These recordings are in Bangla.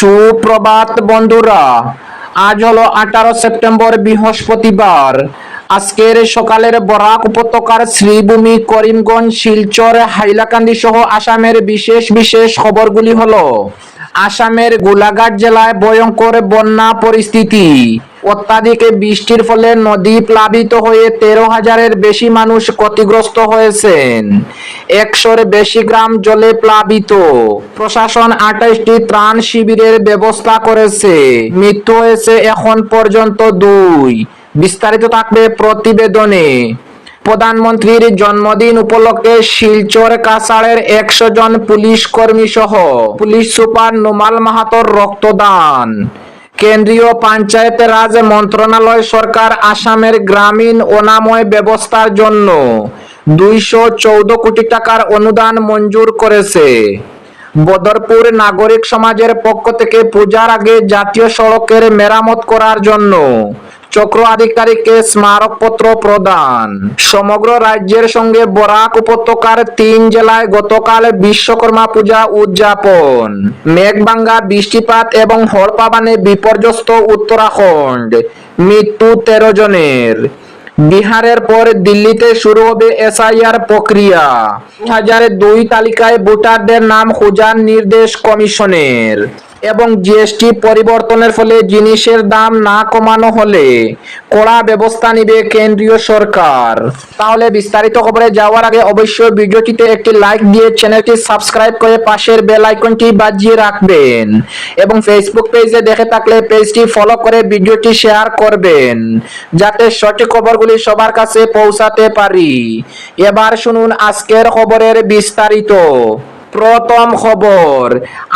সুপ্রভাত বন্ধুরা, আজ হলো আঠারো সেপ্টেম্বর বৃহস্পতিবার। আজকের সকালের বরাক উপত্যকার শ্রীভূমি করিমগঞ্জ, শিলচর, হাইলাকান্দি সহ আসামের বিশেষ বিশেষ খবরগুলি হলো, আসামের গোলাঘাট জেলায় ভয়ঙ্কর বন্যা পরিস্থিতি। অত্যাধিক বৃষ্টির ফলে নদী প্লাবিত হয়ে তেরো হাজারের বেশি মানুষ ক্ষতিগ্রস্ত হয়েছেন। একশোর বেশি গ্রাম জলে প্লাবিত। প্রশাসন আঠাশটি ত্রাণ শিবিরের ব্যবস্থা করেছে। মৃত্যু হয়েছে এখন পর্যন্ত দুই। বিস্তারিত থাকবে প্রতিবেদনে। প্রধানমন্ত্রীর জন্মদিন উপলক্ষে শিলচর কাছাড়ের একশো জন পুলিশ কর্মী সহ পুলিশ সুপার নোমাল মাহাতর রক্তদান। কেন্দ্রীয় পঞ্চায়েত রাজ মন্ত্রণালয় সরকার আসামের গ্রামীণ অনাময় ব্যবস্থার জন্য দুইশো চৌদ্দ কোটি টাকার অনুদান মঞ্জুর করেছে। বদরপুর নাগরিক সমাজের পক্ষ থেকে পূজার আগে জাতীয় সড়কের মেরামত করার জন্য চক্র আধিকারিককে স্মারকপত্র প্রদান। সমগ্র রাজ্যের সঙ্গে বরাক উপত্যকার তিন জেলায় গতকাল বিশ্বকর্মা পূজা উদযাপন। মেঘবাঙ্গা বৃষ্টিপাত এবং হড়পাবানে বিপর্যস্ত উত্তরাখণ্ড। মৃত্যু তেরো জনের। বিহারের পর দিল্লিতে শুরু হবে এসআইআর প্রক্রিয়া। হাজার দুই তালিকায় ভোটারদের নাম খোঁজার নির্দেশ কমিশনের। এবং জিএসটি পরিবর্তনের ফলে জিনিসের দাম না কমানো হলে কড়া ব্যবস্থা নিবে কেন্দ্রীয় সরকার। তাহলে বিস্তারিত খবরে যাওয়ার আগে অবশ্যই ভিডিওটিতে একটি লাইক দিয়ে চ্যানেলটি সাবস্ক্রাইব করে পাশের বেল আইকনটি বাজিয়ে রাখবেন এবং ফেসবুক পেজে দেখে থাকলে পেজটি ফলো করে ভিডিওটি শেয়ার করবেন যাতে সঠিক খবরগুলি সবার কাছে পৌঁছাতে পারি। এবার শুনুন আজকের খবরের বিস্তারিত। প্রথম খবর,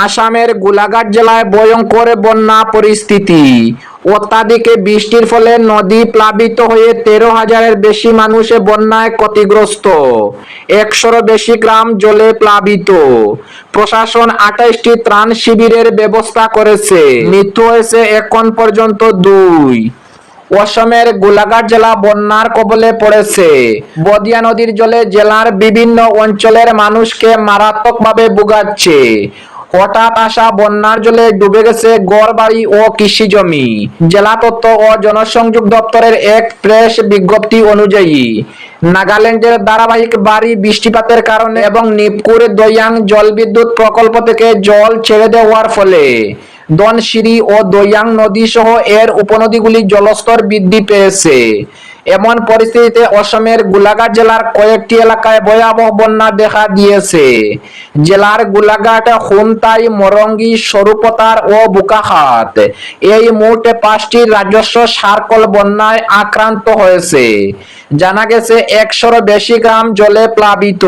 আসামের গোলাঘাট জেলায় ভয়ঙ্কর বন্যা পরিস্থিতি। অত্যাধিক বৃষ্টির ফলে নদী প্লাবিত হয়ে তেরো হাজারের বেশি মানুষ বন্যায় ক্ষতিগ্রস্ত। একশোর বেশি গ্রাম জলে প্লাবিত। প্রশাসন আঠাইশটি ত্রাণ শিবিরের ব্যবস্থা করেছে। মৃত্যু হয়েছে এখন পর্যন্ত দুই। অসমের গোলাঘাট জেলা বন্যার কবলে পড়েছে। বদিয়া নদীর জলে জেলার বিভিন্ন অঞ্চলের মানুষকে মারাত্মকভাবে ভুগাচ্ছে। হঠাৎ আসা বন্যার জলে ডুবে গেছে গড় বাড়ি ও কৃষি জমি। জেলা তথ্য ও জনসংযোগ দপ্তরের এক প্রেস বিজ্ঞপ্তি অনুযায়ী, নাগাল্যান্ডের ধারাবাহিক বাড়ি বৃষ্টিপাতের কারণে এবং নিপকুর দয়াং জলবিদ্যুৎ প্রকল্প থেকে জল ছেড়ে দেওয়ার ফলে দনশিরি ও দয়াং নদী সহ এর উপনদীগুলি জলস্তর বৃদ্ধি পেয়েছে। এমন পরিস্থিতিতে অসমের গোলাঘাট জেলার কয়েকটি এলাকায় ভয়াবহ বন্যা দেখা দিয়েছে। জেলার গোলাঘাট খুমতাই মরঙ্গি, সরুপতার ও বুকাখাত এই মুহূর্তে পাঁচটি রাজস্ব সার্কল বন্যায় আক্রান্ত হয়েছে। জানা গেছে একশোর বেশি গ্রাম জলে প্লাবিত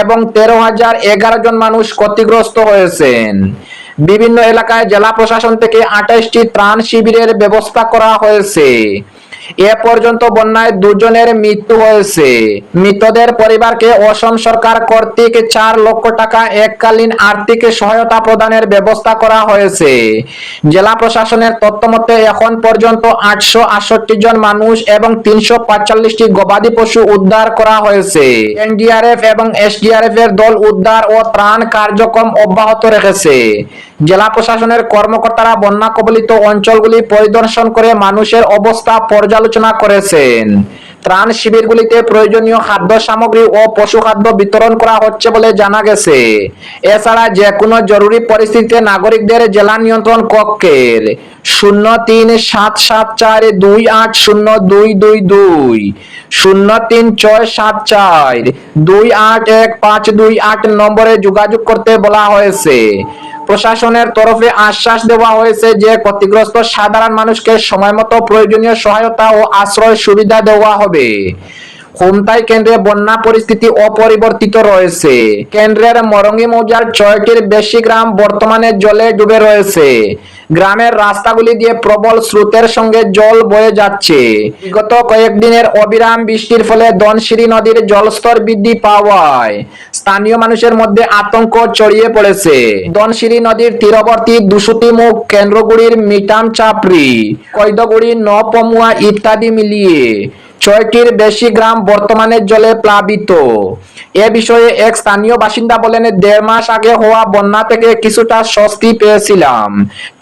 এবং তেরো হাজার এগারো জন মানুষ ক্ষতিগ্রস্ত হয়েছেন। বিভিন্ন এলাকায় জেলা প্রশাসন থেকে আঠাশটি ত্রাণ শিবিরের ব্যবস্থা করা হয়েছে। এ পর্যন্ত বন্যায় দুজনের মৃত্যু হয়েছে। মৃতদের পরিবারকে অসম সরকার কর্তৃক চার লক্ষ টাকা এককালীন আর্থিক সহায়তা প্রদানের ব্যবস্থা করা হয়েছে। জেলা প্রশাসনের তথ্য মতে এখন পর্যন্ত আটশো আটষট্টি জন মানুষ এবং তিনশো পাঁচচল্লিশটি গবাদি পশু উদ্ধার করা হয়েছে। এনডিআরএফ এবং এসডিআরএফ এর দল উদ্ধার ও ত্রাণ কার্যক্রম অব্যাহত রেখেছে। জেলা প্রশাসনের কর্মকর্তারা বন্যা কবলিত অঞ্চলগুলি পরিদর্শন করে মানুষের অবস্থা পর্যালোচনা করেছেন। ত্রাণ শিবিরগুলিতে প্রয়োজনীয় খাদ্য সামগ্রী ও পশু খাদ্য বিতরণ করা হচ্ছে বলে জানা গেছে। এছাড়া যে কোনো জরুরি পরিস্থিতিতে নাগরিকদের জেলা নিয়ন্ত্রণ কক্ষের শূন্য তিন সাত সাত চার দুই আট শূন্য দুই দুই দুই, শূন্য তিন ছয় সাত চার দুই আট এক পাঁচ দুই আট নম্বরে যোগাযোগ করতে বলা হয়েছে। প্রশাসনের তরফে আশ্বাস দেওয়া হয়েছে যে ক্ষতিগ্রস্ত সাধারণ মানুষকে সময়মতো প্রয়োজনীয় সহায়তা ও আশ্রয় সুবিধা দেওয়া হবে। খুমতাই কেন্দ্রে বন্যা পরিস্থিতি অপরিবর্তিত রয়েছে। কেন্দ্রের মরঙ্গি মৌজার ছয়টির বেশি গ্রাম বর্তমানে জলে ডুবে রয়েছে। গ্রামের রাস্তাগুলি দিয়ে প্রবল স্রোতের সঙ্গে জল বয়ে যাচ্ছে। গত কয়েকদিনের অবিরাম বৃষ্টির ফলে দনশিরি নদীর জলস্তর বৃদ্ধি পাওয়ায় স্থানীয় মানুষের মধ্যে আতঙ্ক ছড়িয়ে পড়েছে। দনশিরি নদীর তীরবর্তী দুশুতি মুখ কেন্দ্রগুড়ির মিটাম চাপড়ি, কৈদগুড়ি, নপমুয়া ইত্যাদি মিলিয়ে ছয়টির বেশি গ্রাম বর্তমানে জলে প্লাবিত। এ বিষয়ে এক স্থানীয় বাসিন্দা বলেন, দেড় মাস আগে হওয়া বন্যা থেকে কিছুটা স্বস্তি পেয়েছিলাম,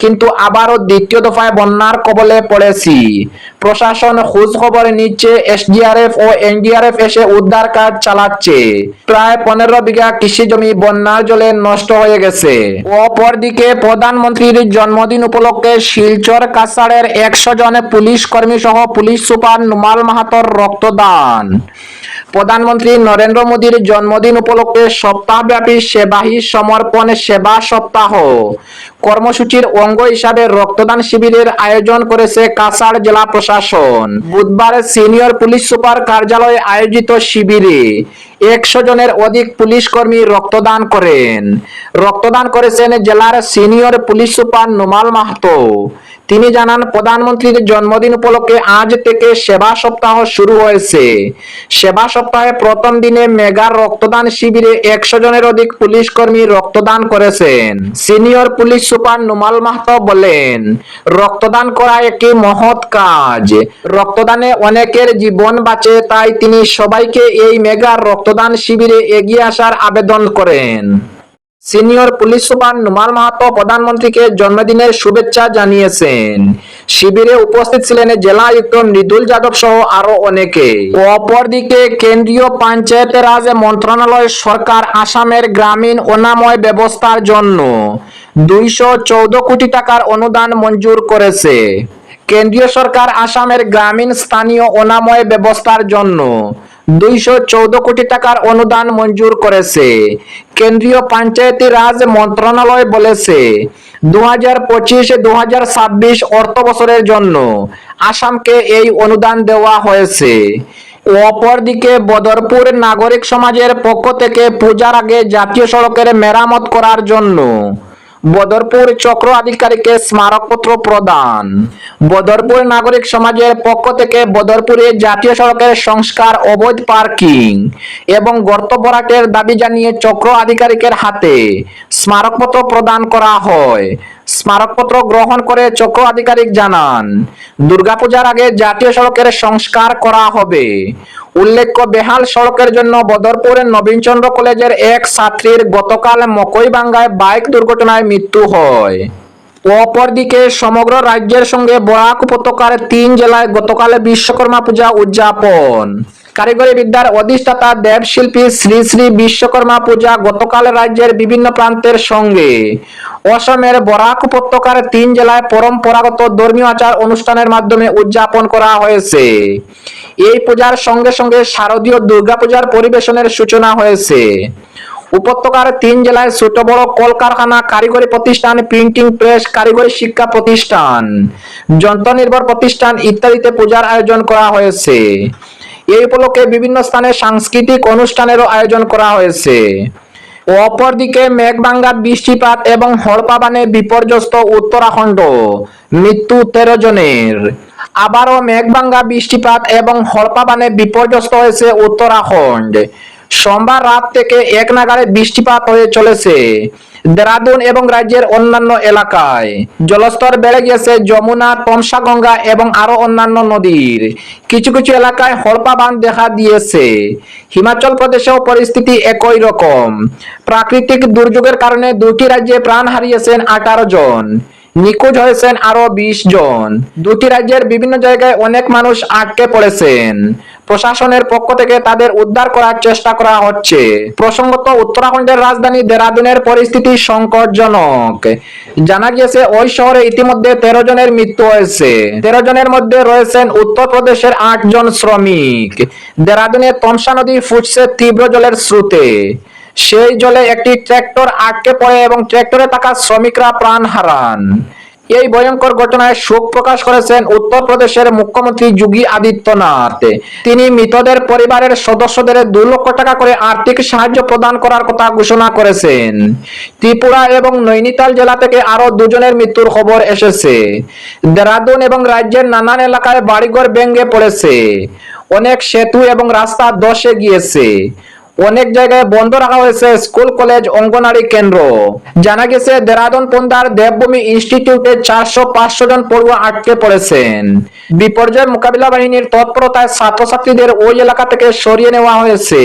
কিন্তু আবারও দ্বিতীয় দফায় বন্যার কবলে পড়েছি। প্রশাসন খোঁজ খবর নিচ্ছে, এসডিআরএফ ও এনডিআরএফ এসে উদ্ধার কাজ চালাচ্ছে। প্রায় পনেরো বিঘা কৃষি জমি বন্যার জলে নষ্ট হয়ে গেছে। অপরদিকে প্রধানমন্ত্রীর জন্মদিন উপলক্ষে শিলচর কাছাড়ের একশো জন পুলিশ কর্মী সহ পুলিশ সুপার নুমাল মাহাতর রক্তদান। প্রধানমন্ত্রী নরেন্দ্র মোদীর জন্মদিন উপলক্ষে সপ্তাহব্যাপী সেবাহী সমর্পণ সেবা সপ্তাহ। কর্মসূচির অঙ্গ হিসাবে রক্তদান শিবিরের আয়োজন করেছে কাছাড় জেলা প্রশাসন। বুধবার সিনিয়র পুলিশ সুপার কার্যালয়ে আয়োজিত শিবিরে একশো জনের অধিক পুলিশ কর্মী রক্তদান করেন। রক্তদান করেছেন জেলার senior police super Numal Mahato. তিনি জানান, প্রধানমন্ত্রীর জন্মদিন উপলক্ষে আজ থেকে সেবা সপ্তাহ শুরু হয়েছে। সেবা সপ্তাহে প্রথম দিনে মেগার রক্তদান শিবিরে একশো জনের অধিক পুলিশ কর্মী রক্তদান করেছেন। Senior police super Numal Mahato বলেন, রক্তদান করা একটি মহৎ কাজ। রক্তদানে অনেকের জীবন বাঁচে, তাই তিনি সবাইকে এই মেগার রক্তদান শিবিরে এগিয়ে আসার আবেদন করেন। Senior police super Numal Mahato প্রধানমন্ত্রীকে জন্মদিনের শুভেচ্ছা জানিয়েছেন। শিবিরে উপস্থিত ছিলেন জেলা আয়ুক্ত মৃদুল যাদব সহ আরও অনেকে। অপরদিকে কেন্দ্রীয় পঞ্চায়েত রাজ মন্ত্রণালয় সরকার আসামের গ্রামীণ অনাময় ব্যবস্থার জন্য দুইশো চৌদ্দ কোটি টাকার অনুদান মঞ্জুর করেছে। কেন্দ্রীয় সরকার আসামের গ্রামীণ স্থানীয় অনাময় ব্যবস্থার জন্য দুইশো চৌদ্দ কোটি টাকার অনুদান মঞ্জুর করেছে। কেন্দ্রীয় পঞ্চায়েতি রাজ মন্ত্রণালয় বলেছে দু হাজার পঁচিশ দু ছাব্বিশ অর্থ বছরের জন্য আসামকে এই অনুদান দেওয়া হয়েছে। অপরদিকে বদরপুর নাগরিক সমাজের পক্ষ থেকে পূজার আগে জাতীয় সড়কের মেরামত করার জন্য বদরপুর চক্র আধিকারিককে স্মারকপত্র প্রদান। বদরপুর নাগরিক সমাজের পক্ষ থেকে বদরপুরে জাতীয় সড়কের সংস্কার অবৈধ পার্কিং এবং গর্ত ভরাটের দাবি জানিয়ে চক্র আধিকারিকের হাতে স্মারকপত্র প্রদান করা হয়। স্মারকপত্র গ্রহণ করে চক্র আধিকারিক জানান, দুর্গাপূজার আগে জাতীয় সড়কের সংস্কার করা হবে। উল্লেখ্য, বেহাল সড়কের জন্য বদরপুরের নবীনচন্দ্র কলেজের এক ছাত্রীর গতকাল মকইবাঙ্গায় বাইক দুর্ঘটনায় মৃত্যু হয়। অপরদিকে সমগ্র রাজ্যের সঙ্গে বরাক উপত্যকার তিন জেলায় গতকাল বিশ্বকর্মা পূজা উদযাপন। কারিগরি বিদ্যার অধিষ্ঠাতা দেবশিল্পী শ্রী শ্রী বিশ্বকর্মা পূজা গতকাল রাজ্যের বিভিন্ন প্রান্তের সঙ্গে। অসমের বরাক উপত্যকার তিন জেলায় পরম্পরাগত ধর্মীয় আচার অনুষ্ঠানের মাধ্যমে উদযাপন করা হয়েছে। এই পূজার সঙ্গে সঙ্গে শারদীয় দুর্গাপূজার পরিবেশনের সূচনা হয়েছে। উপত্যকার তিন জেলায় ছোট বড় কলকারখানা, কারিগরি প্রতিষ্ঠান, প্রিন্টিং প্রেস, কারিগরি শিক্ষা প্রতিষ্ঠান যন্ত্র নির্ভর প্রতিষ্ঠান ইত্যাদিতে পূজার আয়োজন করা হয়েছে। এই উপলক্ষে বিভিন্ন স্থানে সাংস্কৃতিক অনুষ্ঠানেরও আয়োজন করা হয়েছে। অপরদিকে মেঘভাঙ্গা বৃষ্টিপাত এবং হরপাবানে বিপর্যস্ত উত্তরাখণ্ড, মৃত্যু তেরো জনের। আবারও মেঘভাঙ্গা বৃষ্টিপাত এবং হরপাবানে বিপর্যস্ত হয়েছে উত্তরাখণ্ড। সোমবার রাত থেকে এক নাগারে বৃষ্টিপাত হয়ে চলেছে। দেরাদুন এবং রাজ্যের অন্যান্য এলাকায়। জলস্তর বেড়ে গেছে যমুনা তমসা গঙ্গা এবং আরও অন্যান্য নদীর। কিছু কিছু এলাকায় হলপা বাঁধ দেখা দিয়েছে। হিমাচল প্রদেশেও পরিস্থিতি একই রকম। প্রাকৃতিক দুর্যোগের কারণে দুটি রাজ্যে প্রাণ হারিয়েছেন আঠারো জন। নিখোঁজ হয়েছেন আরও বিশ জন। দুটি রাজ্যের বিভিন্ন জায়গায় অনেক মানুষ আটকে পড়েছেন। প্রশাসনের পক্ষ থেকে তাদের উদ্ধার করার চেষ্টা করা হচ্ছে। প্রসঙ্গত, উত্তরাখণ্ডের রাজধানী দেরাদুনের পরিস্থিতি সংকটজনক। জানা গিয়েছে, ওই শহরে ইতিমধ্যে তেরো জনের মৃত্যু হয়েছে। তেরো জনের মধ্যে রয়েছেন উত্তরপ্রদেশের আট জন শ্রমিক। দেরাদুনে তমসা নদী ফুটছে তীব্র জলের স্রোতে। সেই জলে একটি ট্র্যাক্টর আটকে পড়ে এবং ট্র্যাক্টরে থাকা শ্রমিকরা প্রাণ হারান। এই ভয়ঙ্কর ঘটনায় শোক প্রকাশ করেছেন উত্তরপ্রদেশের মুখ্যমন্ত্রী যোগী আদিত্যনাথ। তিনি মৃতদের পরিবারের সদস্যদের দু লক্ষ টাকা করে আর্থিক সাহায্য প্রদান করার কথা ঘোষণা করেছেন। ত্রিপুরা এবং নৈনিতাল জেলা থেকে আরও দুজনের মৃত্যুর খবর এসেছে। দেরাদুন এবং রাজ্যের নানান এলাকায় বাড়িঘর ভেঙে পড়েছে। অনেক সেতু এবং রাস্তা ধসে গিয়েছে। অনেক জায়গায় বন্ধ রাখা হয়েছে স্কুল, কলেজ অঙ্গনারী কেন্দ্র। জানা গেছে, দেরাদুন পন্দার দেবভূমি ইনস্টিটিউটে চারশো পাঁচশো জন পড়ুয়া আটকে পড়েছেন। বিপর্যয় মোকাবিলা বাহিনীর তৎপরতায় ছাত্রছাত্রীদের ওই এলাকা থেকে সরিয়ে নেওয়া হয়েছে।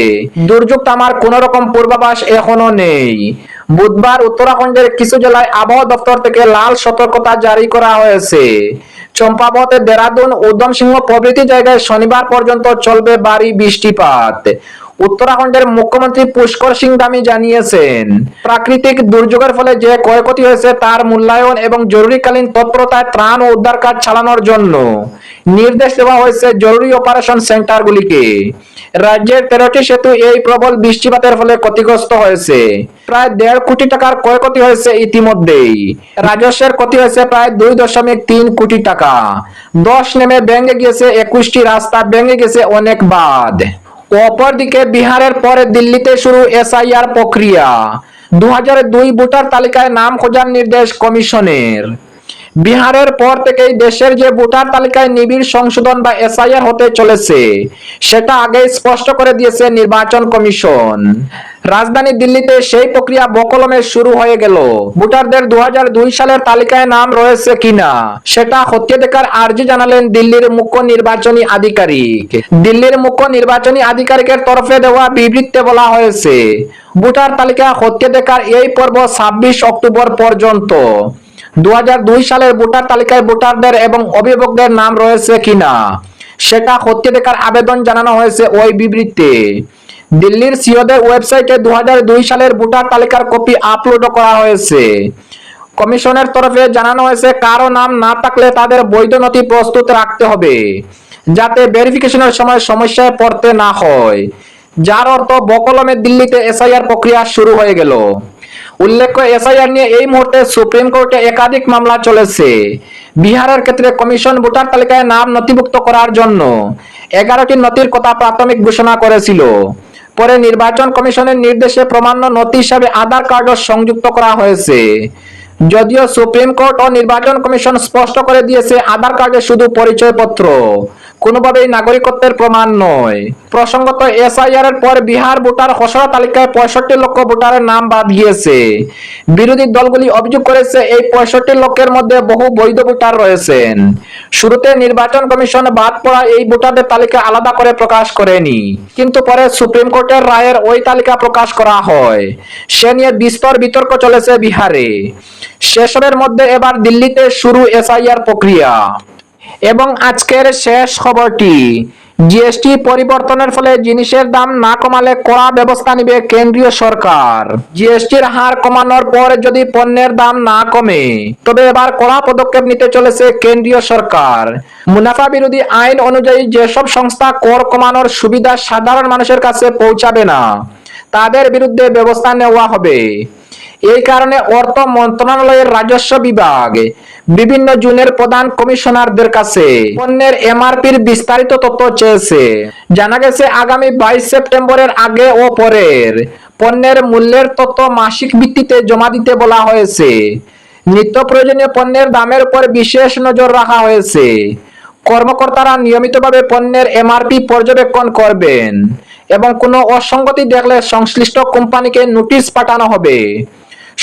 দুর্যোগ তামার কোন রকম পূর্বাভাস এখনও নেই। বুধবার উত্তরাখণ্ডের কিছু জেলায় আবহাওয়া দপ্তর থেকে লাল সতর্কতা জারি করা হয়েছে। চম্পাবত দেরাদুন উদ্ধম সিংহ প্রভৃতি জায়গায় শনিবার পর্যন্ত চলবে বাড়ি বৃষ্টিপাত। উত্তরাখণ্ডের মুখ্যমন্ত্রী পুষ্কর সিং দামি জানিয়েছেন, প্রাকৃতিক দুর্যোগের ফলে যে ক্ষয়ক্ষতি হয়েছে তার মূল্যায়ন এবং জরুরিকালীন তৎপরতায় ত্রাণ ও উদ্ধার কাজ চালানোর জন্য নির্দেশ দেওয়া হয়েছে জরুরি অপারেশন সেন্টারগুলিকে রাজ্যের তেরোটি সেতু এই প্রবল বৃষ্টিপাতের ফলে ক্ষতিগ্রস্ত হয়েছে। প্রায় দেড় কোটি টাকার ক্ষয়ক্ষতি হয়েছে ইতিমধ্যেই। রাজস্বের ক্ষতি হয়েছে প্রায় দুই দশমিক তিন কোটি টাকা। দশ নেমে ভেঙে গিয়েছে একুশটি রাস্তা ভেঙে গেছে অনেক বাদ অপরদিকে বিহারের পরে দিল্লিতে শুরু এসআইআর প্রক্রিয়া। দু দুই ভোটার তালিকায় নাম খোঁজার নির্দেশ কমিশনের। বিহারের পর থেকেই দেশের যে ভোটার তালিকায় নিবিড় সংশোধন বা এসআইআর হতে চলেছে, সেটা আগেই স্পষ্ট করে দিয়েছে নির্বাচন কমিশন। রাজধানী দিল্লিতে সেই প্রক্রিয়া বকলমে শুরু হয়ে গেল। ভোটারদের দু সালের তালিকায় নাম রয়েছে কিনা সেটা খতিয়ে দেখার আর্জি জানালেন দিল্লির মুখ্য নির্বাচনী আধিকারিক। দিল্লির মুখ্য নির্বাচনী আধিকারিকের তরফে দেওয়া বিবৃতিতে বলা হয়েছে, ভোটার তালিকা খতিয়ে দেখার এই পর্ব ছাব্বিশ অক্টোবর পর্যন্ত। দু হাজার দুই সালের ভোটার তালিকায় ভোটারদের এবং অভিভাবকদের নাম রয়েছে কিনা? সেটা খতিয়ে দেখার আবেদন জানানো হয়েছে ওই বিবৃতিতে। দিল্লির সিওদের ওয়েবসাইটে দু হাজার দুই সালের ভোটার তালিকার কপি আপলোড করা হয়েছে। কমিশনের তরফে জানানো হয়েছে, কারও নাম না থাকলে তাদের বৈধ নথি প্রস্তুত রাখতে হবে, যাতে ভেরিফিকেশনের সময় সমস্যায় পড়তে না হয়। যার অর্থ বকলমে দিল্লিতে এসআইআর প্রক্রিয়া শুরু হয়ে গেল। উল্লেখ্য, এসআইআর নিয়ে এই মুহূর্তে সুপ্রিম কোর্টে একাধিক মামলা চলেছে। বিহারের ক্ষেত্রে কমিশন ভোটার তালিকায় নাম নথিভুক্ত করার জন্য এগারোটি নথির কথা প্রাথমিক ঘোষণা করেছিল। পরে নির্বাচন কমিশনের নির্দেশে প্রমাণ্য নথি হিসাবে আধার কার্ডও সংযুক্ত করা হয়েছে। যদিও সুপ্রিম কোর্ট ও নির্বাচন কমিশন স্পষ্ট করে দিয়েছে, আধার কার্ডে শুধু পরিচয়পত্র। কোনোভাবেই নাগরিকত্বের প্রমাণ নয়। প্রসঙ্গত এসআইআর এর পর বিহার ভোটার খসড়া তালিকায় পঁয়ষট্টি লক্ষ ভোটারের নাম বাদ গিয়েছে। বিরোধী দলগুলি অভিযোগ করেছে, এই পঁয়ষট্টি লক্ষের মধ্যে বহু বৈধ ভোটার রয়েছেন। শুরুতে নির্বাচন কমিশন বাদ পড়া এই ভোটারদের তালিকা আলাদা করে প্রকাশ করেনি। কিন্তু পরে সুপ্রিম কোর্টের রায়ের ওই তালিকা প্রকাশ করা হয়। সে নিয়ে বিস্তর বিতর্ক চলেছে বিহারে। সেসবের মধ্যে এবার দিল্লিতে শুরু এসআইআর প্রক্রিয়া। এবং আজকের শেষ খবরটি, জিএসটি পরিবর্তনের ফলে জিনিসের দাম না কমালে কড়া ব্যবস্থা নেবে কেন্দ্রীয় সরকার। জিএসটির হার কমানোর পর যদি পণ্যের দাম না কমে, তবে এবার কড়া পদক্ষেপ নিতে চলেছে কেন্দ্রীয় সরকার। মুনাফা বিরোধী আইন অনুযায়ী যেসব সংস্থা কর কমানোর সুবিধা সাধারণ মানুষের কাছে পৌঁছাবে না, তাদের বিরুদ্ধে ব্যবস্থা নেওয়া হবে। এই কারণে অর্থ মন্ত্রণালয়ের রাজস্ব বিভাগ বিভিন্ন জুনের প্রধান কমিশনারদের কাছে পণ্যের এমআরপির বিস্তারিত তথ্য চেয়েছে। জানা গেছে, আগামী বাইশ সেপ্টেম্বরের আগে ও পরের পণ্যের মূল্যের তথ্য মাসিক ভিত্তিতে জমা দিতে বলা হয়েছে। নিত্য প্রয়োজনীয় পণ্যের দামের উপর বিশেষ নজর রাখা হয়েছে। কর্মকর্তারা নিয়মিতভাবে পণ্যের এমআরপি পর্যবেক্ষণ করবেন এবং কোনো অসঙ্গতি দেখলে সংশ্লিষ্ট কোম্পানিকে নোটিশ পাঠানো হবে।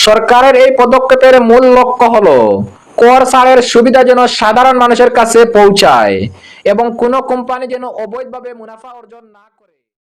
সরকারের এই পদক্ষেপের মূল লক্ষ্য হলো কর ছাড়ের সুবিধা যেন সাধারণ মানুষের কাছে পৌঁছায় এবং কোনো কোম্পানি যেন অবৈধভাবে মুনাফা অর্জন না